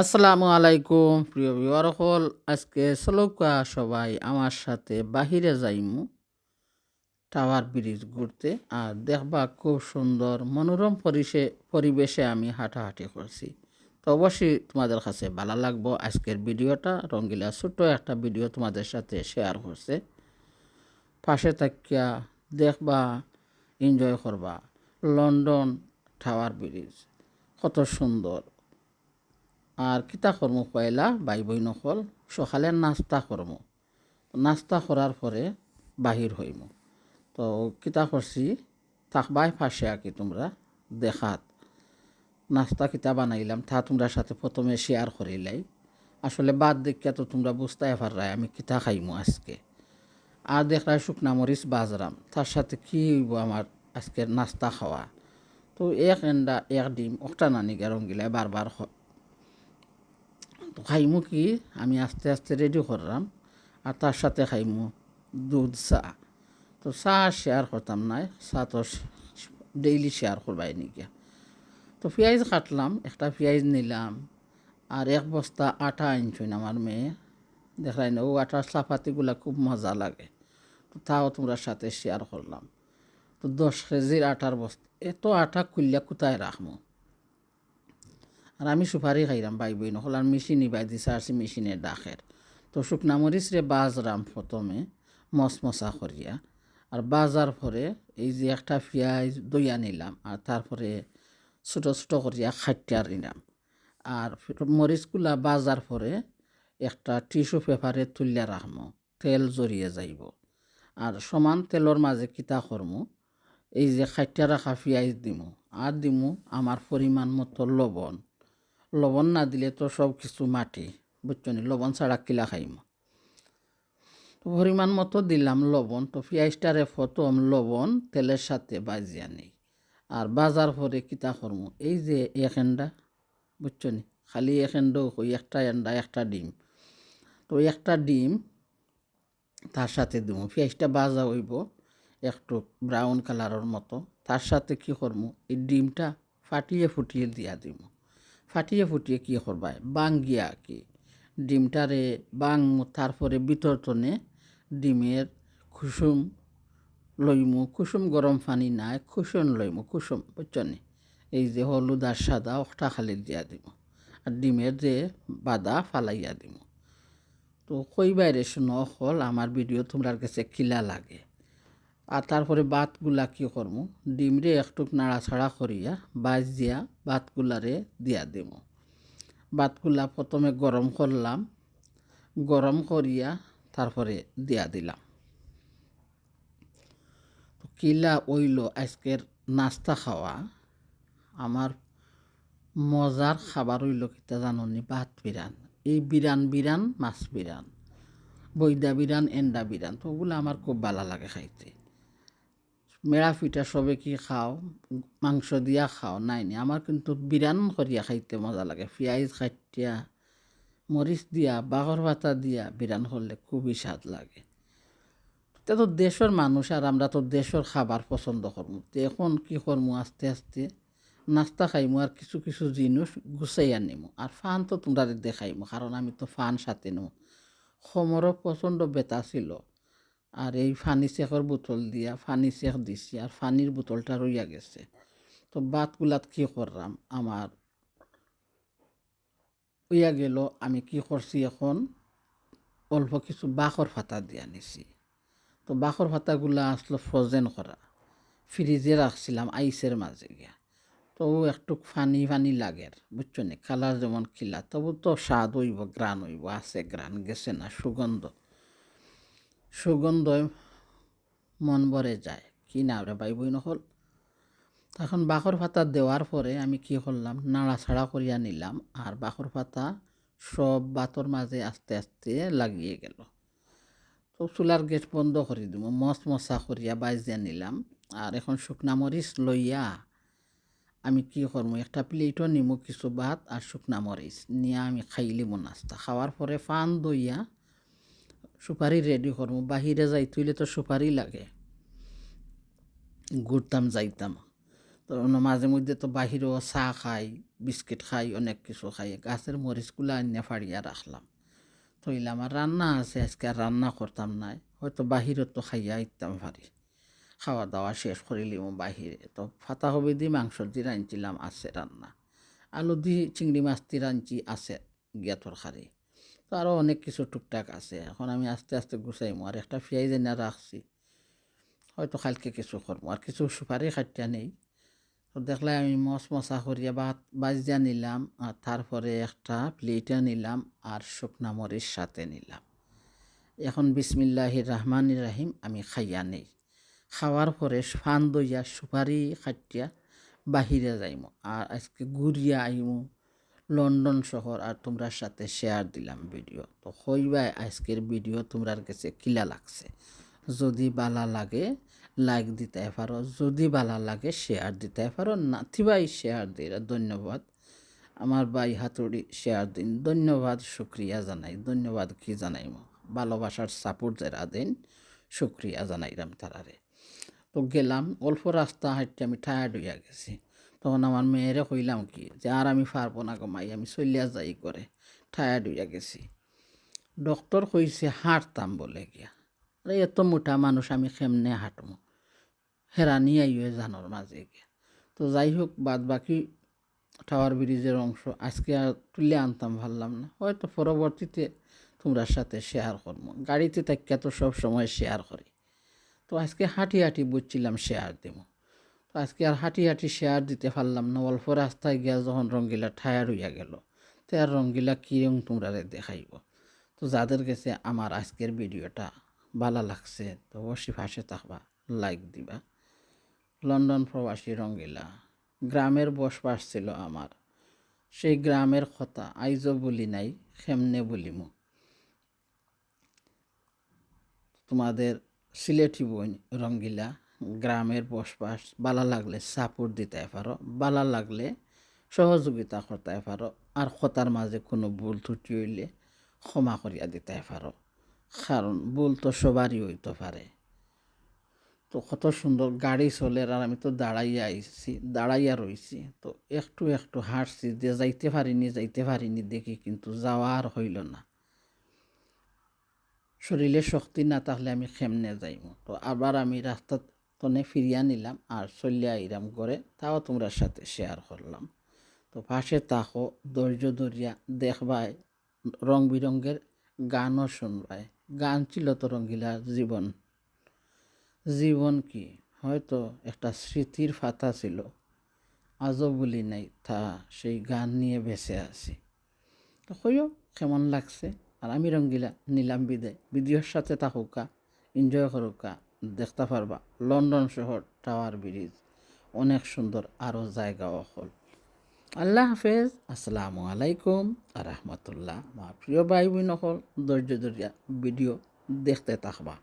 আসসালামু আলাইকুম, প্রিয় বিওয়ার হল আজকে চলকা সবাই আমার সাথে বাহিরে যাইমু টাওয়ার ব্রিজ ঘুরতে। আর দেখবা খুব সুন্দর মনোরম পরিষে পরিবেশে আমি হাঁটাহাঁটি করছি। তো অবশ্যই তোমাদের কাছে ভালো লাগবো আজকের ভিডিওটা। রঙ্গিলা ছোট্ট একটা ভিডিও তোমাদের সাথে শেয়ার করছে। পাশে থাকিয়া দেখবা এনজয় করবা। লন্ডন টাওয়ার ব্রিজ কত সুন্দর। আর কিতা কর্ম পয়লা বাই বই নকল, সকালে নাস্তা কর্ম নাস্তা করার পরে বাহির হইম তো কিতা করছি থাকবাই ফাঁসে আঁকি তোমরা দেখাত। নাস্তা কিতা বানাইলাম তা তোমরা সাথে প্রথমে শেয়ার করিলাই আসলে বাদ দেখিয়া তো তোমরা বুঝতে পাররাই আমি কিতা খাইমু আজকে। আর দেখলাই শুকনা মরিচ বাজরাম তার সাথে কি হইব আমার আজকের নাস্তা খাওয়া তো এক এন্ডা এক ডিম একটা নানি গেরঙ্গিলাই বারবার তো খাইমু কি? আমি আস্তে আস্তে রেডি করলাম। আর তার সাথে খাইমু দুধ, চা। তো চা শেয়ার করতাম নাই। চা তো ডেইলি শেয়ার করবাই নিকিয়া তো পেঁয়াজ কাটলাম, একটা পেঁয়াজ নিলাম। আর এক বস্তা আটা আনছুন আমার মেয়ে। দেখাই না, ও আটার চাপাতিগুলা খুব মজা লাগে। তো তাও তোমরা সাথে শেয়ার করলাম। তো দশ কেজির আটার বস্তা, এত আটা খুললে কোথায় রাখব আর আমি সুপারি খাইলাম বাই বই আর মেশিনই বাই দিছে, আর মেশিনে ডাকের তো শুকনা মরিচ রে বাজরাম প্রথমে মশমশা করিয়া, আর বাজার পরে এই যে একটা পেঁয়াজ দইয়া নিলাম, আর তারপরে ছোটো ছোটো করিয়া খাটিয়ার নিলাম। আর মরিচগুলা বাজার পরে একটা টিস্যু পেপারে তুলিয়া রাখমো তেল জড়িয়ে যাইব। আর সমান তেলর মাঝে কিতা করমু এই যে খাটিয়া রাখা পেঁয়াজ দিমু, আর দিমু আমার পরিমাণ মতো লবণ। লবণ না দিলে তো সব কিছু মাটি, বুঝছ নি? লবণ ছাড়া কিলা খাইম? তো পরিমাণ মতো দিলাম লবণ। তো পেঁয়াজটারে প্রথম লবণ তেলের সাথে বাজিয়া নেই। আর বাজার পরে কিতা করম? এই যে এক এন্ডা বুঝছ নি? খালি এক এন্ডাও হই একটা এন্ডা একটা ডিম। তো একটা ডিম তার সাথে দিব পেঁয়াজটা বাজা হইব একটু ব্রাউন কালারের মতো। তার সাথে কি করব এই ডিমটা ফাটিয়ে ফুটিয়ে দিয়া দিব ফাটিয়ে ফুটিয়ে কী করবাই বাঙ্গিয়া কি? ডিমটারে বাং তারপরে ভিতর তনে ডিমের কুসুম লইমু, কুসুম গরম পানি নাই, কুসুম লইমু, কুসুম বুঝছনি এই যে হলুদ আর সাদা অখটা খালি দিয়া দিব আর ডিমের যে বাদা ফালাইয়া দিব তো কই বাইরে শুনো, হল আমার ভিডিও তোমরার কাছে কিলা লাগে। আর তারপরে বাতগুলা কী করব ডিমরে একটুক নাড়াছাড়া করিয়া বাজ দিয়া বাতগুলারে দিয়া দেব বাতগুলা প্রথমে গরম করলাম। গরম করিয়া তারপরে দিয়া দিলাম। কিলা ওইল আজকের নাস্তা খাওয়া। আমার মজার খাবার হইল কিতা জাননি? ভাত বিরান। এই বিরান বিরান, মাছ বিরান। বৈদা বিরান, এন্ডা বিরান। তো ওগুলো আমার খুব ভালো লাগে খাইতে। মেড়া পিঠা সবে কি খাও? মাংস দিয়া খাও? নাই নি। আমার কিন্তু বিরান করিয়া খাইতে মজা লাগে। পেঁয়াজ খাইটিয়া মরিচ দিয়া বাঘর ভাতা দিয়া বিরান করলে খুবই স্বাদ লাগে। তা তো দেশের মানুষ আর আমরা তো দেশের খাবার পছন্দ করব তো এখন কি করব আস্তে আস্তে। নাস্তা খাইমু আর কিছু কিছু জিনিস গুছাই আনিমু। আর ফান তো তোমরা দেখাইমু। কারণ আমি তো ফান সাথে নো। সমরও প্রচণ্ড বেতা ছিল। আর এই ফানি চেকর বোতল দিয়া, ফানি চেক দিছি আর ফানির বোতলটা রইয়া গেছে। তো বাতগুলাত কি করলাম আমার উইয়া গেল, আমি কি করছি এখন? অল্প কিছু বাঁকর ফাতা দিয়া নিছি। তো বাঁকর ফাতাগুলা আসলো ফ্রোজেন করা ফ্রিজে রাখছিলাম আইসের মাঝে গিয়া। তো একটু ফানি ফানি লাগে বুঝছ নি কালার যেমন খিলা, তবু তো স্বাদ হইব গ্রান হইব, আছে গ্রান গেছে না সুগন্ধ। সুগন্ধ মন ভরে যায়। কি না রে ভাই, বই নহল? তখন বাঁকর পাতা দেওয়ার পরে আমি কি করলাম নাড়াছাড়া করিয়া নিলাম আর বাঁকর পাতা সব বাতর মাঝে আস্তে আস্তে লাগিয়ে গেল। তো চুলার গেট বন্ধ করে দিব মশ মশা করিয়া বাইজিয়া নিলাম আর এখন শুকনা মরিচ লইয়া আমি কি করব, একটা প্লেটও নিমু কিছু ভাত আর শুকনা মরিচ, নিয়ে আমি খাইলিম নাস্তা। খাওয়ার পরে ফান দইয়া সুপারি রেডি করব বাহিরে যাই তুইলে তো সুপারি লাগে। ঘুরতাম, যাইতাম। তো মাঝে মধ্যে তো বাহিরেও চা খাই, বিস্কিট খাই, অনেক কিছু খাই। গাছের মরিচগুলো আনিয়ে ফাড়িয়া রাখলাম। থইলাম আর রান্না আছে, আজকে আর রান্না করতাম নাই। হয়তো বাহিরত তো খাইয়া আইতাম পারি খাওয়া দাওয়া শেষ করিলিম বাহিরে। তো ফাতা হবি দি মাংস দি রাঁধছিলাম, আছে রান্না। আলু দি চিংড়ি মাছ দি রাঁধছি, আছে গিয়া তরকারি। আরও অনেক কিছু টুকটাক আছে। এখন আমি আস্তে আস্তে গুছাইমু। আর একটা পেঁয়াজ এনে রাখছি। হয়তো কালকে কিছু করব। আর কিছু সুপারি খাটিয়া নেই। তো দেখলে আমি মশ মশা করিয়া ভাত বাজিয়া নিলাম। আর তারপরে একটা প্লেটে নিলাম। আর শুকনা মরিচ সাথে নিলাম। এখন বিসমিল্লাহির রহমান রাহিম, আমি খাইয়া নেই। খাওয়ার পরে ফান দইয়া সুপারি খাটিয়া বাহিরে যাইমু। আর আজকে ঘুরিয়া আইমু। লন্ডন শহর আর তোমরার সাথে শেয়ার দিলাম ভিডিও তো হইবাই আজকের ভিডিও তোমরার কাছে কিলা লাগছে? যদি বালা লাগে লাইক দিতে পারো। যদি বালা লাগে শেয়ার দিতে পারো। নাথিবাই শেয়ার দিই ধন্যবাদ। আমার ভাই হাতুড়ি শেয়ার দিন। ধন্যবাদ, শুক্রিয়া জানাই। ধন্যবাদ কি জানাইম? ভালোবাসার সাপোর্ট যারা দেন, শুক্রিয়া জানাইলাম তারারে। তো গেলাম, অল্প রাস্তা হাঁটতে আমি টায়ার্ড হইয়া গেছি। তখন আমার মেয়েরে কইলাম কি যে, আর আমি পারব না গমাই আমি চলিয়া যাই করে টায়ার্ড হইয়া গেছি। ডক্টর কইছে, হাঁটতাম বলে গিয়া। আরে এত মোটা মানুষ, আমি কেমনে হাঁটমো হেরানি আইয়ে জানোর মাঝে গিয়া। তো যাই হোক বাদ বাকি টাওয়ার ব্রিজের অংশ, আজকে আর তুলে আনতাম, ভাবলাম না। হয়তো পরবর্তীতে তোমরার সাথে শেয়ার করব গাড়িতে থাকিয়া তো সব সময় শেয়ার করি। তো আজকে হাঁটি হাঁটি বুঝছিলাম শেয়ার দেবো আজকে আর হাঁটি হাঁটি শেয়ার দিতে পারলাম না। অল্প রাস্তায় গিয়া যখন রঙ্গিলা ঠায়ার হইয়া গেল, তো আর রঙ্গিলা কীরকম তোমরা দেখাইব? তো যাদের কাছে আমার আজকের ভিডিওটা ভালো লাগছে, তো অবশ্যই পাশে থাকবা লাইক দিবা। লন্ডন প্রবাসী রঙ্গিলা গ্রামের বসবাস ছিল আমার। সেই গ্রামের কথা আইজও বলি নাই খেমনে বলিমু তোমাদের সিলেটি বোন রঙ্গিলা গ্রামের বসবাস, বালা লাগলে সাপোর্ট দিতে পারো, বালা লাগলে সহযোগিতা করতে পারো, আর কথার মাঝে কোনো ভুল ত্রুটি হইলে ক্ষমা করিয়া দিতে পারো। কারণ ভুল তো সবারই হইতে পারে। তো কত সুন্দর গাড়ি চলে আর আমি তো দাঁড়াইয়া আইছি, দাঁড়াইয়া রইছি। তো একটু একটু হাঁটছি, যে যাইতে পারিনি যাইতে পারিনি দেখি কিন্তু যাওয়া আর হইল না। শরীরে শক্তি না থাকলে আমি খেমনে যাইব তো আবার আমি রাস্তা তনে ফিরিয়া নিলাম আর চলিয়া আইরাম করে তাও তোমরা সাথে শেয়ার করলাম। তো পাশে তাকো, ধৈর্য ধরিয়া দেখবাই রং বিরঙ্গের গানও শুনবাই। গান ছিল তো রঙ্গিলার জীবন। জীবন কি? হয়তো একটা স্মৃতির ফাতা ছিল। আজও বলি নাই, তা সেই গান নিয়ে বেঁচে আছি তো হইও, কেমন লাগছে? আর আমি রঙ্গিলা নিলাম বিদায়। ভিডিওর সাথে থাকুকা এনজয় করুকা দেখতে পারবা। লন্ডন শহর, টাওয়ার ব্রিজ, অনেক সুন্দর আরও জায়গাও হল। আল্লাহ হাফেজ। আসসালামু আলাইকুম রহমতুল্লাহ আমার প্রিয় ভাই বোন হল ধৈর্য ধরিয়া ভিডিও দেখতে থাকবা।